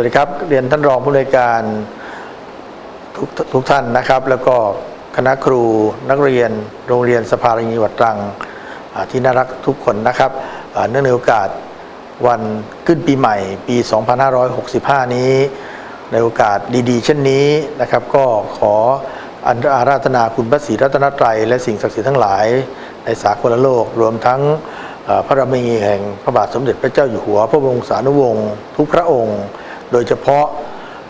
สวัสดีครับ เรียนท่านรองผู้ในวยการทุกทุกท่านนะครับ แล้วก็คณะครูนักเรียน โรงเรียนสภาริงีวัดตรังที่น่ารักทุกคนนะครับเนื่องในโอกาสวันขึ้นปีใหม่ปี 2565 นี้ ในโอกาสดีๆ เช่นนี้นะครับ ก็ขออันอาราธนาคุณพระศรีรัตนตรัย และสิ่งศักดิ์สิทธิ์ทั้งหลาย ในสากลโลกรวมทั้งพระบารมีแห่งพระบาทสมเด็จพระเจ้าอยู่หัว พระบรมสานุวงศ์ทุกพระองค์ โดยเฉพาะ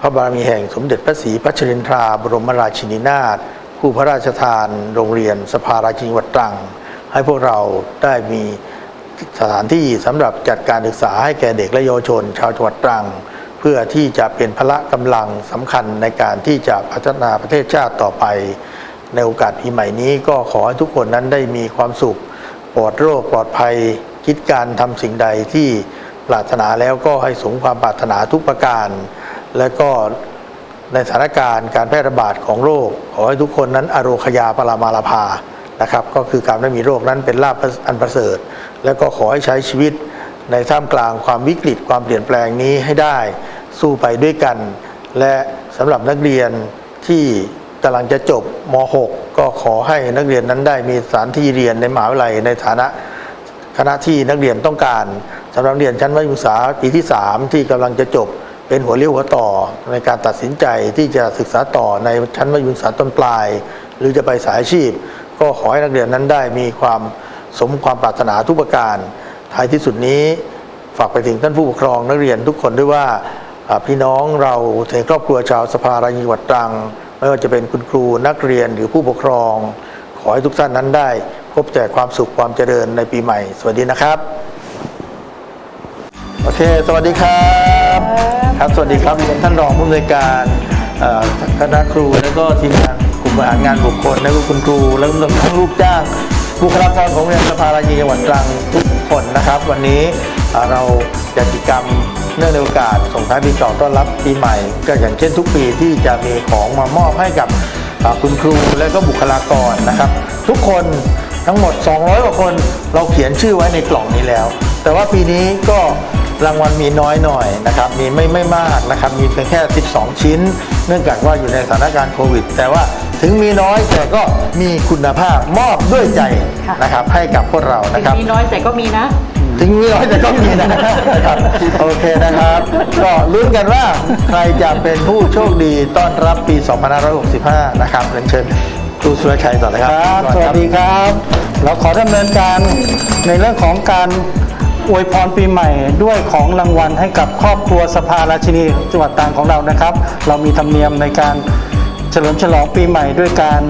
พระบารมีแห่งสมเด็จพระศรีพัชรินทราบรมราชินีนาถผู้พระราชทานโรงเรียนสภาราชินีวัดตรัง ให้พวกเราได้มีสถานที่สำหรับจัดการศึกษาให้แก่เด็กและเยาวชน ชาวจังหวัดตรัง เพื่อที่จะเป็นพละกำลังสำคัญในการที่จะพัฒนาประเทศชาติต่อไป ในโอกาสปีใหม่นี้ก็ขอให้ทุกคนนั้นได้มีความสุข ปลอดโรคปลอดภัย คิดการทำสิ่งใดที่ ปรารถนาแล้วก็ให้สมความปรารถนาทุกประการ และก็ในสถานการณ์การแพร่ระบาดของโรค ขอให้ทุกคนนั้นอโรคยาปรามาลาภานะครับ ก็คือการไม่มีโรคนั้นเป็นลาภอันประเสริฐ และก็ขอให้ใช้ชีวิตในท่ามกลางความวิกฤตความเปลี่ยนแปลงนี้ให้ได้สู้ไปด้วยกัน และสำหรับนักเรียนที่กำลังจะจบม .6 ก็ขอให้นักเรียนนั้นได้มีสถานที่เรียนในมหาวิทยาลัยในฐานะ คณะที่นักเรียนต้องการสำหรับเรียนชั้นมัธยมศึกษาปีที่ 3 ที่กำลังจะจบเป็นหัวเรี่ยวหัวต่อในการตัดสินใจที่จะศึกษาต่อในชั้นมัธยมศึกษาต้นปลาย หรือจะไปสายอาชีพ ก็ขอให้นักเรียนนั้นได้มีความสมความปรารถนาทุกประการท้ายที่สุดนี้ฝากไปถึงท่านผู้ปกครองนักเรียนทุกคนด้วยว่าพี่น้องเราในครอบครัวชาวสภารายีวัดตรัง ไม่ว่าจะเป็นคุณครูนักเรียนหรือผู้ปกครอง ขอให้ทุกท่านนั้นได้ บแต่ความสุขความเจริญในปีใหม่ สวัสดีนะครับ โอเค สวัสดีครับ ครับ สวัสดีครับท่านรองผู้อำนวยการเอ่อคณะครูแล้วก็ทีมงานกลุ่มบริหารงานบุคคลแล้วก็คุณครู แล้วก็ทั้งลูกจ้างบุคลากรของโรงเรียนสภารายีจังหวัดตรังทุกคนนะครับ วันนี้เอ่อเราจัดกิจกรรมเนื่องในโอกาสส่งท้ายปีเก่าต้อนรับปีใหม่ ก็อย่างเช่นทุกปีที่จะมีของมามอบให้กับเอ่อคุณครูและก็บุคลากรนะครับ ทุกคน ทั้งหมด 200 กว่าคนเราเขียนชื่อไว้ในกล่องนี้แล้ว แต่ว่าปีนี้ก็รางวัลมีน้อยหน่อยนะครับ มีไม่ไม่มากนะครับ มีเพียงแค่ 12 ชิ้น เนื่องจากว่าอยู่ในสถานการณ์โควิด แต่ว่าถึงมีน้อยแต่ก็มีคุณภาพมอบด้วยใจค่ะนะครับ ให้กับพวกเราถึนะงครับ มีน้อยแต่ก็มีนะ ถึงมีน้อยแต่ก็มีนะครับ โอเคนะครับ ก็ลุ้นกันว่าใครจะเป็นผู้โชคดีต้อนรับปี 2565 นะครับเรียนเชิญ ครูสุรชัยต่อเลยครับครับ สวัสดีครับ เราขอดำเนินการในเรื่องของการอวยพรปีใหม่ด้วยของรางวัลให้กับครอบครัวสภาราชินีจังหวัดตรังของเรานะครับ เรามีธรรมเนียมในการเฉลิมฉลองปีใหม่ด้วยการ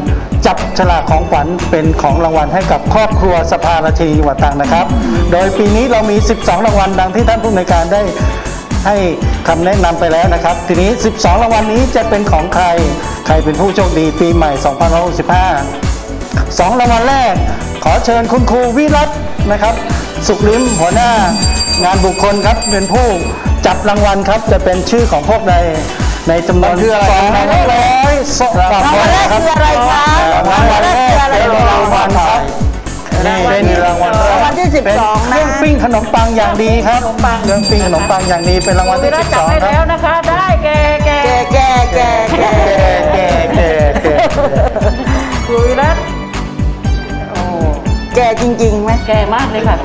จับฉลากของขวัญเป็นของรางวัลให้กับครอบครัวสภาราชินีจังหวัดตรังนะครับ โดยปีนี้เรามี 12 รางวัลดังที่ท่านผู้ในวยการได้ ให้คำแนะนำไปแล้วนะครับ ทีนี้ 12 รางวัลนี้จะเป็นของใคร ใครเป็นผู้โชคดีปีใหม่ 2565สองรางวัลแรก ขอเชิญคุณครูวิรัตนะครับ สุขลิ้มหัวหน้างานบุคคลครับเป็นผู้จับรางวัลครับจะเป็นชื่อของพวกใดในจำนวนมันคืออะไรสองร้อยสองรางวัลแรกคืออะไรคะรางวัลแรกรางวัลแรกคืออะไรเป็นรางวัลครับนี่เป็นรางวัล เป็น12เคนะรื่องปิ้งขนมปังอย่างดีครับขนมปัง เครื่องปิ้งขนมปังอย่างดีเป็นรางวัลที่วิรัตจับ12ให้ครัแล้วบนะคะ ได้แก่แก่แก่แก่แก่แก่แก่แก่แก่ครูวิรัตโอ้แก่จริงๆไหมแก่มากเลยค่ะ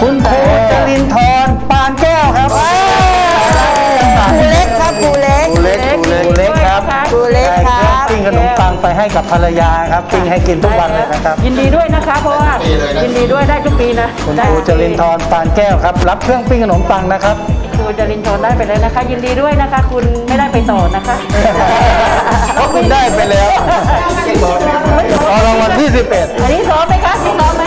คุณครูจรินทร์ปานแก้วครับครูเล็กครับครูเล็ก ครูเล็กครูเล็กครูเล็กครับครูเล็กครับปิ้ง ขนมปังไปให้กับภรรยาครับปิ้งให้กินทุกวันเลยนะครับ ยินดีด้วยนะคะ เพราะว่ายินดีด้วยได้ทุกปีนะคุณได้ครูจรินทร์ปานแก้วครับ รับเครื่องปิ้งขนมปังนะครับครูจรินทร์ได้ไปเลยนะคะ ยินดีด้วยนะคะ คุณไม่ได้ไปต่อนะคะเพราะคุณได้ไปแล้วเอารางวัลที่11อันนี้ซ้อมไหมคะนี่ซ้อมไหม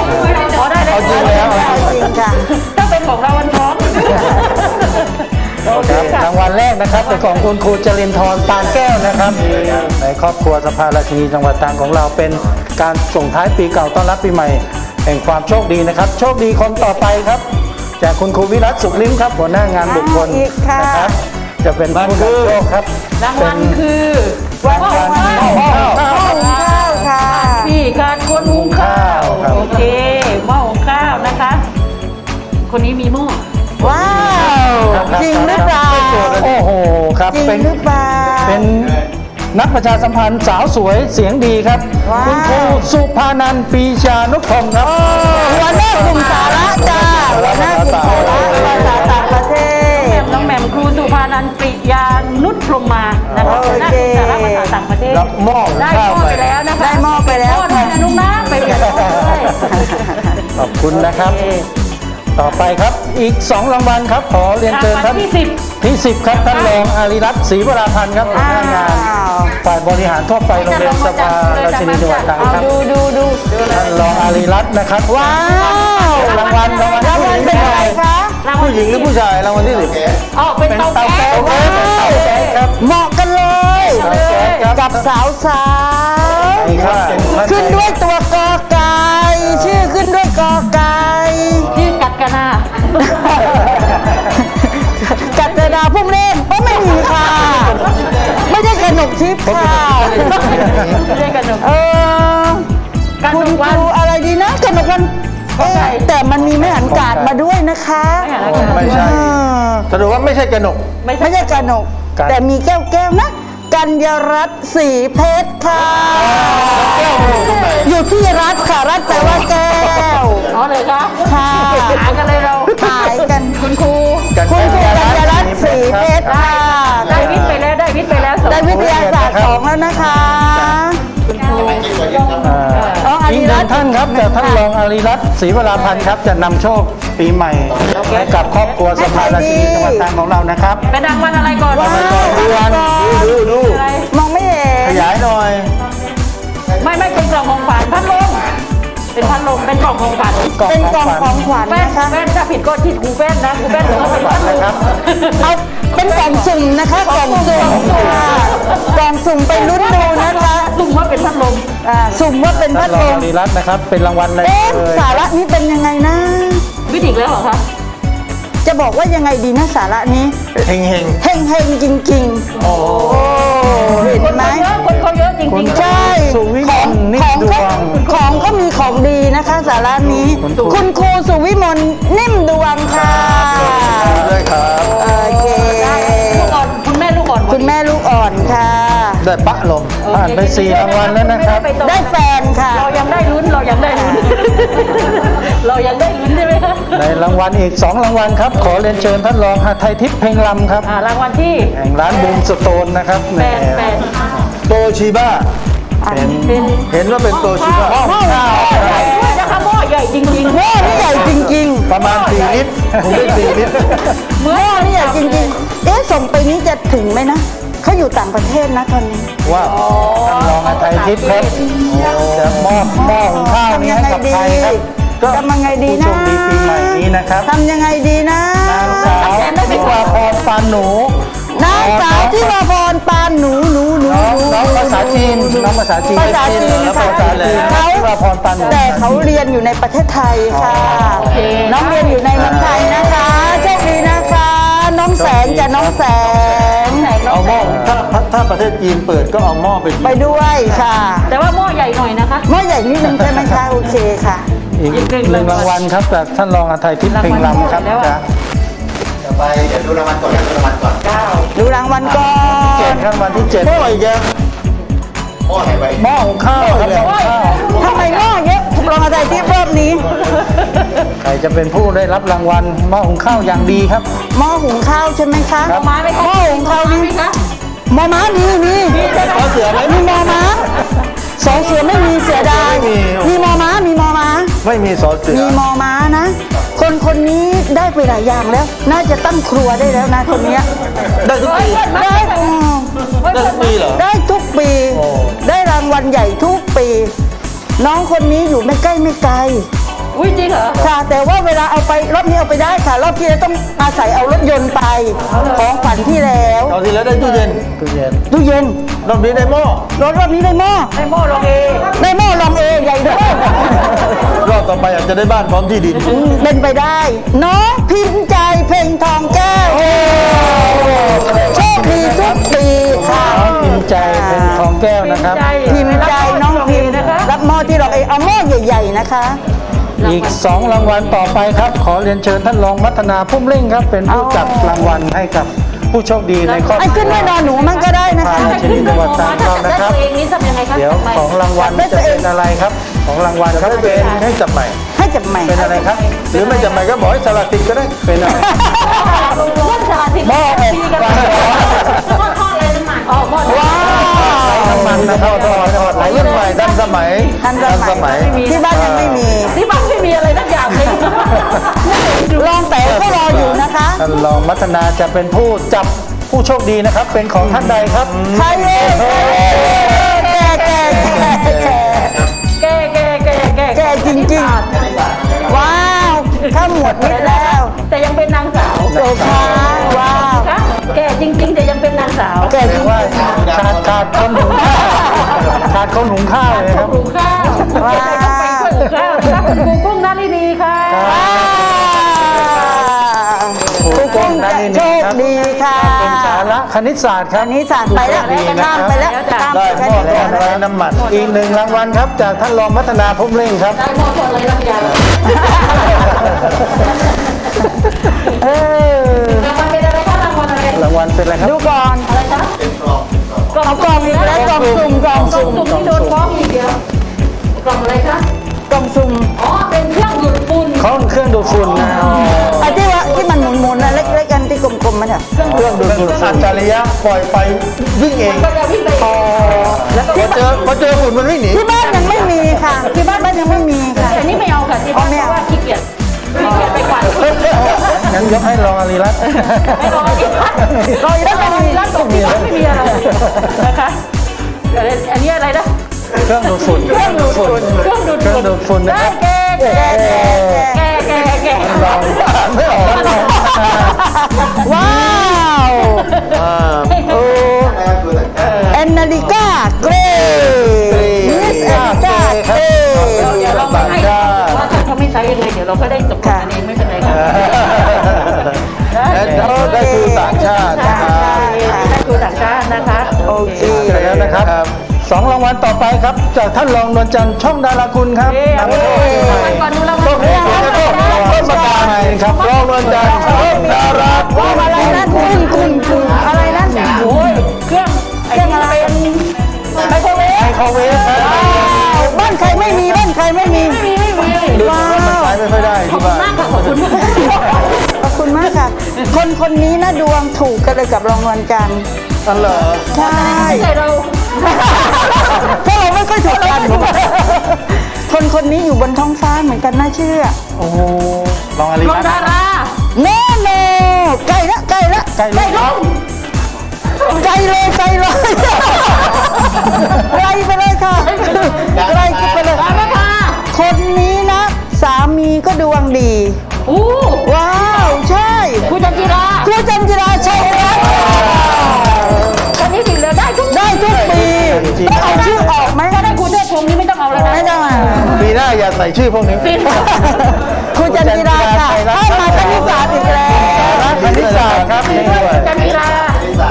ขอได้เลยเอาจริงแล้วเอาจริงค่ะถ้าเป็นของเราวันพร้อมโอเคครับค่ะรางวัลแรกนะครับเป็นของคุณครูจรินทร์ปานแก้วนะครับ ในครอบครัวสภาราชินีจังหวัดตรังของเราเป็นการส่งท้ายปีเก่าต้อนรับปีใหม่ แห่งความโชคดีนะครับ โชคดีคนต่อไปครับ จากคุณครูวิรัตสุขลิ้มครับหัวหน้างานบุคคลอีกค่ะนะครับ จะเป็นผู้นำโชคครับรางวัลคือวันหม้อวันหุงข้าวข้าวข้าวค่ะพี่การคนหุงข้าวครับโอเคหม้อหุงข้าวนะคะ คนนี้มีหม้อว้าว จริงหรือเปล่า โอ้โหครับจริงเป็นหรือเปล่า เป็นนักประชาสัมพันธ์สาวสวยเสียงดีครับ ว้าว คุณครูสุภานันท์ปีชานุพงศ์ครับ หัวหน้ากลุ่มสาระจ้าหัวหน้ากลุ่มสาระภาษาต่างประเทศ น้องแหม่มครูสุภานันท์ปริยานุชพรหมานะคะโอเคหัวหน้ากลุ่มสาระภาษาต่างประเทศรับมอบได้ข้าวหม้อไปไปแล้วนะคะได้หม้อไปแล้ว หม้อด้วยนะนุ๊กนะไปเปลี่ยนหม้อด้วย ขอบคุณนะครับโอเค ต่อไปครับอีก 2 รางวัลครับ ขอเรียนเชิญราท่างนวัลที่สิบที่10ครับท่านรองอาริรัตน์ศรีวราพันธ์ครับหัวหน้างานอ้าว ฝ่ายบริหารทั่วไปโรงเรียนสภาราชินีจังหวัดตรังเอาครับดูดูดูท่านรองอาริรัตน์นะครับว้าวรางวัลรางวัลรางวัลเป็นอะไรคะรางวัลผู้หญิงหรือผู้ชายรางวัลที่สิบอ๋อเป็นเป็นเตาเตาแก๊แก๊สสครับเป็นเตาแก๊สครับเหมาะกันเลย เตาแก๊สครับกับสาวสาว นี่ครับเป็นท่านขึ้นด้วยตัวกอไก่ชื่อขึ้นด้วย นากัตดาพุ่มเล่นก็ไม่มีค่ะ ไม่ได้กระหนกทิพย์ค่ะเรียกกันหนุ่มเออกันคุณทุกควันรูอะไรดีนะกระหนกวันเอ๊ะแต่มันมีไม่หันกาดมาด้วยนะคะไม่ใช่เออสรุปว่าไม่ใช่กระหนก ไม่ไม่ใช่ใช่กระหนกกันแต่มีแก้วแก้วๆนะกัญญารัตน์สีเพชรค่ะอยู่ที่รัฐค่ะ รัฐแปลว่าแก้ว อ๋อเลยคะค่ะหากันเลยเรา เพชรค่ะได้วิทย์ไปแล้วได้วิทย์ไปแล้วสองได้วิทยาศาสตร์สองแล้วนะคะอ่าอ๋ออาริอีกหรันึ่ตน์งท่านครับแต่ท่านรองอาริรัตน์ศรีวราพันธ์ครับจะนำโชคปีใหม่ให้กับครอบครัวสภาราชินีจังหวัดตรังของเรานะครับเป็นรางวัลอะไรก่อนว้าวรางวัลดูดูอะไรมองไม่เห็ขนยายหน่อย ไม่ไม่เป็นกล่องของขวัญพัดลม เป็นพัดลมเป็นกล่องของขวัญกล่องเป็นขกล่อองงขขวัอญงขวัญแป้นนะคะแป้นถ้าผิดก็ที่ครูแป้นนะครูแป้นถือว่าเป็นพัดลมนะครับเอาเป็นกล่องสุ่มนะคะกล่องสุ่มค่ะกล่องสุ่มไปลุ้นดูนะคะสุ่มว่าเป็นพัดลมอ่าสุ่มว่าเป็นพัท่าดนรลองมอาริรัตน์นะครับ เป็นรางวัลอะไรเอ๊ะเอ่ยสาระนี้เป็นยังไงนะวิธีแล้วเหรอคะจะบอกว่ายังไงดีนะสาระนี้เฮงเฮงเฮงเฮงๆจริงๆโอ้ คุณครูคุณครูสุวิมลนิ่มดวงค่ะด้วยครับโอเคลูกอ่อนคุณแม่ลูกอ่อนคุณแม่ลูกอ่อนค่ะได้ปะลมผ่านไปสี่รางวัลแล้วนะครับม่ไปต่อได้แฟนค่ะ เรายังได้ลุ้นเรายังได้ลุ้นเรายังได้ลุ้นใช่ไหมคะในรางวัลอีก2รางวัลครับ ขอเรียนเชิญท่านรองหาไทยทิพย์เพลงลำครับอ่ารางวัลที่แห่งร้านบูมสโตนนะครับแปดแปดโตชิบ้าเป็นเป็นเห็นว่าเป็นโตชิบ้าหม้อใหญ่ด้ว ลิตรผมได้4ลิตรๆหม้อนี่ใหญ่จริงๆ เอ๊ะส่งไปนี้จะถึงไหมนะ เขาอยู่ต่างประเทศนะตอนนี้ ว่าท่านรองหาไทยทิพย์ครับจะมอบหม้อหุงข้าวนี้ให้กับใครครับทำยังไงดีผู้นะโชคดีปีใหม่นี้นะครับทำยังไงดีนะนางสาวทิวาพรปานหนู นางสาวที่มาพรปานหนูหนูหนูน้องหนูน้องภาษาจีนน้องภาษาจีนภาษาจีนแล้วค่ะภาษาจีนเขาทิวาพรปานหนูแต่เขาเรียนอยู่ในประเทศไทยค่ะ น้องเรียนอยู่ในเมืองไทยนะคะโชคดีนะคะ น้องแสงจะน้องแสงเอาหม้อถ้าถ้าประเทศจีนเปิดก็เอาหม้อไปไปด้วยค่ะ แต่ว่าหม้อใหญ่หน่อยนะคะหม้อใหญ่นิดนึงใช่ไหมคะโอเคค่ะอีกอีกหนึ่งหนึ่งรางวัลครับจากท่านรองอาไทยทิพย์เพลงลำครับรางวัลจะ ต่อไปเดี๋ยวดูรางวัลก่อนดูรางวัลก่อนดูรางวัลก่อเจ็ดนครับวันที่เจ็ดหม้ออีกแล้วหม้อไหนไปหม้อหุงข้าวครับหม้อหุงข้าวทำไมหม้อเยอะรองอะไรที่รอบนี้ ใครจะเป็นผู้ได้รับรางวัลหม้อหุงข้าวอย่างดีครับ หม้อหุงข้าวใช่ไหมคะครับมาไหมคะหม้อหุงข้าวนี่ไหมคะหมอม้ามีมีขอเสือไหมมีหมอม้าสองเสือไม่ ไม่มีสอเสือ มีหมอม้านะ คนคนนี้ได้ไปหลายอย่างแล้ว น่าจะตั้งครัวได้แล้วนะคนเนี้ยได้ทุกปีได้อืมได้ทุกปีเหรอ ได้ทุกปี โอ้ ได้รางวัลใหญ่ทุกปี น้องคนนี้อยู่ไม่ใกล้ไม่ไกล อุ้ยจริงเหรอ ค่ะแต่ว่าเวลาเอาไปรอบนี้เอาไปได้ค่ะ รอบที่แล้วต้องอาศัยเอารถยนต์ไป ของขวัญที่แล้ว ตอนที่แล้วได้ตู้เย็นตู้เย็นตู้เย็น รอบนี้ได้หม้อรถรอบนี้ได้หม้อให้หม้อลงเองได้หม้อลองเองใหญ่ด้วยรอบต่อไปอาจจะได้บ้านพร้อมที่ดินเป็นไปได้น้องพิมพ์ใจเพ่งทองแก้วโชคดีทุกปีค่ะน้องพิมพ์ใจเป็นทองแก้วนะครับพิมพ์ใจน้องพิมพ์นะคะรับหม้อที่เราเองเอาหม้อใหญ่ ๆ นะคะอีก 2 รางวัลต่อไปครับ ขอเรียนเชิญท่านรองมัฒนาพุ่มเร่งครับ เป็นผู้จัดรางวัลให้กับ ผู้โชคดีในครอบคไอ้รัวขึ้นด้วยนอนหนูมันก็ได้นะคะถ้าขึ้นด้วยนอนหนูถ้าจับได้ตัวเองนี่ทำยังไงครับเดี๋ยวของรางวัลจะเป็นอะไรครับ ของรางวัลครับให้เป็เป็นนให้จับใหม่ ให้จับใหม่เป็นอะไรครับ หรือไม่จับใหม่ก็บอกให้สลัดติดก็ได้ เป็นอะไรหม้ออบกันหม้อทอดอะไรน้ำมันอ๋อหม้อทอดว้าวน้ำมันนะครับทอดทอดไหลรุ่นใหม่ทันสมัยทันสมัยที่บ้านยังไม่มีที่บ้านไม่มีอะไรสักอย่างเลยลองแต่ก็รออยู่นะคะท่านรองมัฒนาจะเป็นผู้จับผู้โชคดีนะครับ เป็นของท่านใดครับใครเองแก่แก่แก่แก่แก่แก่แก่แก่แก่จริงๆว้าวข้ามหมวดนิดแล้ว แต่ยังเป็นนางสาวโอเคว้าวคะ แก่จริง ๆ แต่ยังเป็นนางสาวแก่แสจดริงงว่าขาดขาดคนหุงข้าวขาดคนหุงข้าวเลยครับหุงข้าวแต่ต้องไปช่วยหุงข้าวนะคะคุณครูกุ้งนาลีดีค่ะว้าวคุณกุ้งโชคดีค่ะเป็นสาระคณิตศาสตร์ครับอันนี้สารไปแล้วข้ามไปแล้วข้ามได้ไปหม้อทแล้อดวไร้น้ำมัน อีกหนึ่งรางวัลครับ จากท่านรองมัฒนาพุ่มเร่งครับ ได้หม้อทอดอะไรลำไยเออ รรางวัลเป็นอะไรครับ ดูก่อนอะไรคะกล่องกล่องอีกแล้วกล่องสุ่มกล่องกล่องสุ่มสุ่มที่โดนฟ้องอีกเดียวกล่องอะไรคะกล่องสุ่มอ๋อเป็นเครื่องดูดฝุ่นเขาเครื่องดูดฝุ่นนะไอ้ที่ว่าที่มันหมุนๆนะเล็กๆกันที่กลมๆมันอะเครื่องดูดฝุ่นอัจฉริยะปล่อยไฟวิ่งเองก็จะวิ่งไปแล้วก็พอเจอพอเจอฝุ่นมันวิ่งหนีที่บ้านยังไม่มีค่ะที่บ้านบ้านยังไม่มีค่ะแต่นี่ไม่เอาค่ะที่บ้านเพราะว่าขี้เกียจขี้เกียจ ไปกวาดไม่รองั้นยกให้รองอารีรัตน์อีกรออีกรออีกแล้วรออีกแล้วตรงที่ไม่มีอะไรนะคะอันนี้อะไรนะเครื่องดูดฝุ่นเครื่องดูดฝุ่นเครื่องดูดเครื่องดูดฝุ่นนะได้ครับแก่แก่แก่แก่แก่แก่รองอ่านไม่ออกรองมัฒนาว้าวอ่าโอ้นะครับคือแต่แอนนาลิก้าเกรมิสแอนนาลิก้าเกรเดี๋ยวเราไม่ให้ว่าถ้าเขาไม่ใช้ยังไงเดี๋ยวเราก็ได้ต วัลต่อไปครับ จากท่านรองนวลจันทร์ช่องดาราคุณครับนำโชคดีใหม่ก่อนดูรางวัลโชคดีใหม่ต้นประกาศใหม่ครับรองนวลจันทร์ช่องดาราคุณอะไรนะคุณคุณคุณอะไรนะโอ้ยเครื่องเครื่องอะไรเป็นไมโครเวฟไมโครเวฟครับบ้านใครไม่มีบ้านใครไม่มีไม่มีไม่มีว้าวใช้ไม่ค่อยได้ขอบที่คุณบ้านมากค่ะขอบคุณมากขอบคุณมากค่ะ คนคนนี้นะดวงถูกกันเลยกับรองนวลจันทร์อันเหรอใช่ใจเรา เพราะเราไม่ค่อยถูกกันคนคนนี้อยู่บนท้องฟ้าเหมือนกันน่าเชื่อโอ้โหรองอารีลงรัตน์ดาราแน่แน่ใกล้ละใกล้ละใกล้แล้วใกล้เลยใกล้เลยไกลไปเลยค่ะไกลไปเลยลาไม่ค่ะคนนี้นะ สามีก็ดวงดีอู้ว้าว ใช่ครูจันจิราครูจันจิรา ต้องเอาชื่อออกไหมถ้าได้ครูเทพพงศ์นี่ไม่ต้องเอาแล้วนะไม่ต้องอะปีหน้าอย่าใส่ชื่อพวกนี้ปีนครูจันจิราค่ะให้มาคณิตศาสตร์อีกแล้วคณิตศาสตร์ครับนี่ด้วยจันจิรา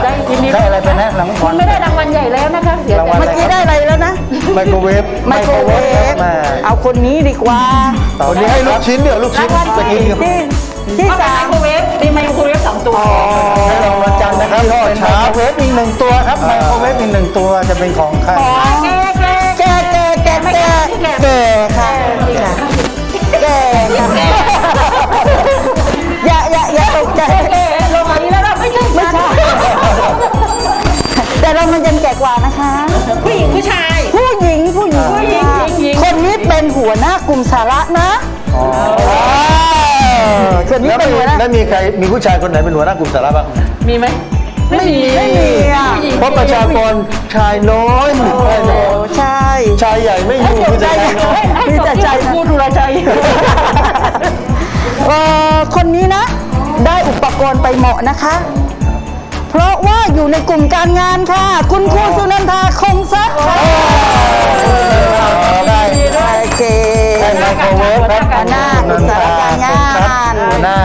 ได้ยินดีได้อะไรไปนะรางคุวัณลไม่ได้รางวัลใหญ่แล้วนะคะเสียใจรางวัลเมื่อกี้ได้อะไรแล้วนะไมโครเวฟไมโครเวฟมาเอาคนนี้ดีกว่าวันนี้ให้ลูกชิ้นเดี๋ยวลูกชิ้นไปกินกับที่ที่ที่สาสามมไมโครเวฟมีไมโครเวฟสอง ตัวให้รองนวลจันทร์นะครับเป็นไมโครเวฟอีกหนึ่งตัวครับไมโครเวฟอีกหนึ่งตัวจะเป็นของใครอ๋อแก่แก่แก่แก่แก่แก่แก่ค่ะแก่ค่ะอย่ แล้วเป็นมีหัวหน้าแล้วมีใครมีผู้ชายคนไหนเป็นหัวหน้ากลุ่มสาระบ้างมีไหมไม่มีไม่มีอะเพราะประชากรชายน้อยโอ้ใช่ ชายใหญ่ไม่อยู่มีแต่ชายน้อยมีแต่ใจครูดุลใจเอ่อคนนี้นะ ได้อุปกรณ์ไปเหมาะนะคะ เพราะว่าอยู่ในกลุ่มการงานค่ะ คุณครูสุนันทาคงทรัพย์ค่ะได้โอเคได้ไมโครเวฟครับหัวหน้ากลุ่มสาระการงาน หัวหน้า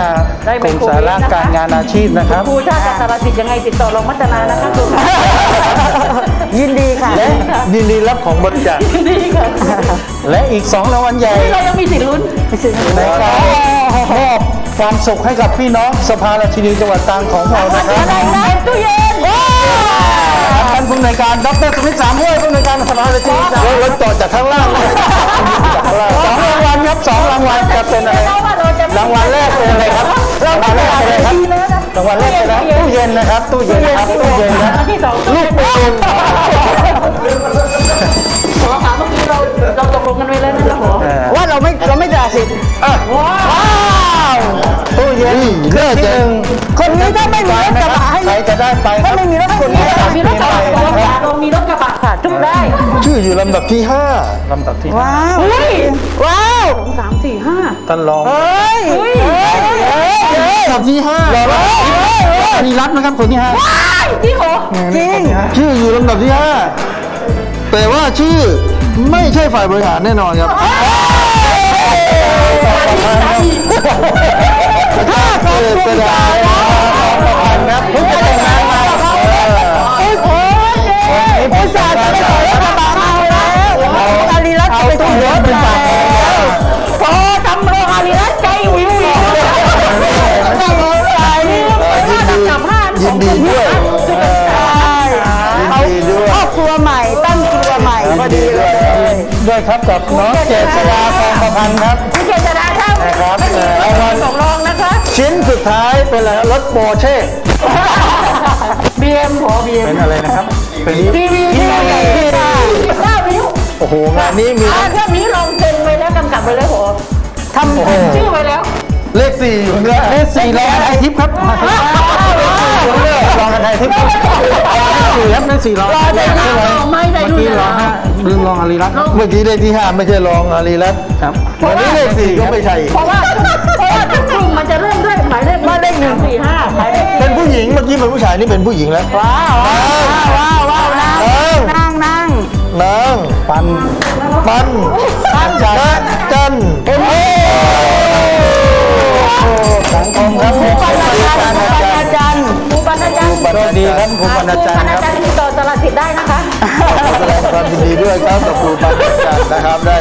กลุ่มสาระการงานอาชีพนะครับครูถ้าจะสารสิทธิ์ยังไงติดต่อรองมัฒนานะคะครูค่ะยินดีค่ะและยินดีรับของบริจาคดีค่ะรและอีก2รางวัลใหญ่เรายังมีสิทธิ์ลุ้นในการ มอบความสุขให้กับพี่น้องสภาราชินีจังหวัดตรังของเรานะครับอะไรนะตู้เย็นท่านผู้อำนวยการดรสมิทธิ์สามห้วยผู้อำนวยการสภาราชินีจังหวัดรถต่อจากข้างล่างเลยจากข้างล่างสองรางวัลครับสองรางวัลจะเป็นอะไร เราว่าเราจะรางวัลแรกเป็นอะไรครับรางวัลแรกเป็นอะไรครับ รางวัลแรกเป็นอะไรตู้เย็นนะครับ ตู้เย็นครับตู้เย็นนะที่สองลูกปืนขอถามเมื่อกี้เราเราตกลงกันไว้แล้วนะครับผมว่าเราไม่เราไม่ด่าสิทธิ์ว้าวตู้เย็นเลือกที่จะหนึ่งคนนี้ถ้าไม่มีรถกระบะให้ใครจะได้ไปคถ้ารับไม่มีรถขนเนี่ยมีรถกระบะเรามีรถกระบะค่ะจุกได้ ชื่ออยู่ลำดับที่ลำดับที่ว้าวอุ้ยว้าวสองสามสี่ห้าท่านรองเฮ้ยเฮ้ย 5ลำดับที่5มีรัฐนะครับคนที่ห้าจริงเหรอจริงชื่ออยู่ลำดับที่5แต่ว่าชื่อไม่ใช่ฝ่ายบริหารแน่นอนครับถ้าขอบคุณเป็นอะไรครับเพิ่งจะแต่งงานมาโอ้ยโอ้ยอุตส่าห์ ด้วยครับกับน้องเจษฎาทองประพันธ์ครับ คุณเจษดาครับนะครับไม่มีเอ่อรางวัลสองรองนะคะชิ้นสุดท้ายเป็นอะไรรถโปรเช่บีเอ็มขอบีเอ็เป็มนอะไรนะครับ เป็นทีวีทีวีเก้านิ้วโอ้โหงานนี้มีอ่าเครื่องนี้ลองเซ็นไว้แล้วกำกับไว้แล้วโหทำชื่อไว้แล้ว เลข4อยู่ข้างหน้าเลขสี่รองไทยทิพย์ครับรองไทยทิพย์สี่ครับเลขสี่รองรอได้นะไม่ได้เมื่อดูกี้นะรองฮะลืมรองอารีรัตน์เมื่อกี้เลขที่5ไม่ใช่รองอารีรัตน์ครับวันนี้เลข4ก็ไม่ใช่เพราะว่าเพราะว่าทุกกลุ่มมันจะเริ่มด้วยหมายเลขหมายเลขหนึ่งสี่ห้าหมายเลขเป็นผู้หญิงเมื่อกี้เป็นผู้ชายนี่เป็นผู้หญิงแล้วว้าวว้าวว้าวว้าวนั่งนั่งนั่งนางปันปันปันจันจันโอ้ โหสังคมครับปัญญาจันทร์ปัญญาจันทร์ครูบรรณาจารย์สวัสดีครับครูบรรณาจารย์ครูบรรณาครับจารย์ติดต่อตลาดสิทธิ์ได้นะคะแสดงความยินดีด้วยครับกับครูปันจันนะครับได้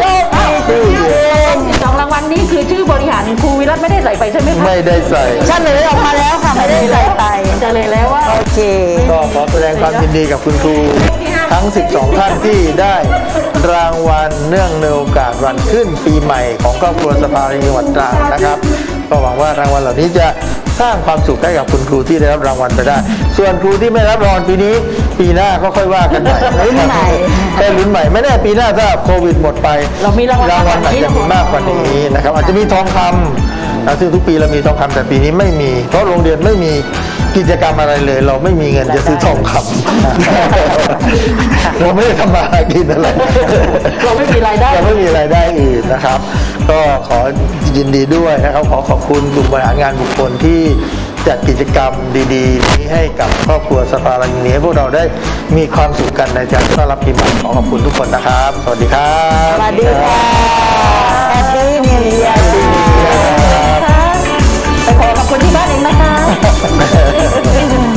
ชื่อเย็นสองรางวัลนี้คือชื่อบริหารครูวิรัตไม่ได้ใส่ไปใช่ไหมคะไม่ได้ใส่ฉันเลยออกมาแล้วค่ะไม่ได้ใส่ไปจะเลยแล้วว่าโอเคก็ขอแสดงความยินดีกับคุณครูทั้ง 12 ท่านที่ได้รางวัลเนื่องในโอกาสวันขึ้นปีใหม่ของครอบครัวสภาจังหวัดตรังนะครับ ก็หวังว่ารางวัลเหล่านี้จะสร้างความสุขให้กับคุณครูที่ได้รับรางวัลไปได้ ส่วนครูที่ไม่รับรางวัลปีนี้ ปีหน้าก็ค่อยว่ากันใหม่ลุ้นใหม่แค่ลุ้นใหม่ไม่แน่ปีหน้าถ้าโควิดหมดไป เรามีรางวัลรางวัลอาจจะมีมากกว่านี้นะครับอาจจะมีทองคำนะซึ่งทุกปีเรามีทองคำแต่ปีนี้ไม่มี เพราะโรงเรียนไม่มี กิจกรรมอะไรเลย เราไม่มีเงินจะซื้อทองคำเราไม่ได้ทำมาหากินอะไรเราไม่มีรายได้เราไม่มีรายได้อื่นนะครับ ก็ขอยินดีด้วยนะครับ ขอขอบคุณกลุ่มบริหารงานบุคคลที่จัดกิจกรรมดีๆ นี้ให้กับครอบครัวสภาลังนี้พวกเราได้มีความสุขกันในการต้อนรับปีใหม่ขอขอบคุณทุกคนนะครับ สวัสดีครับสวัสดีค่ะแฮปปี้นิวเยียร์ไปขอขอบคุณที่บ้านเองนะคะ 哈哈哈哈哈哈！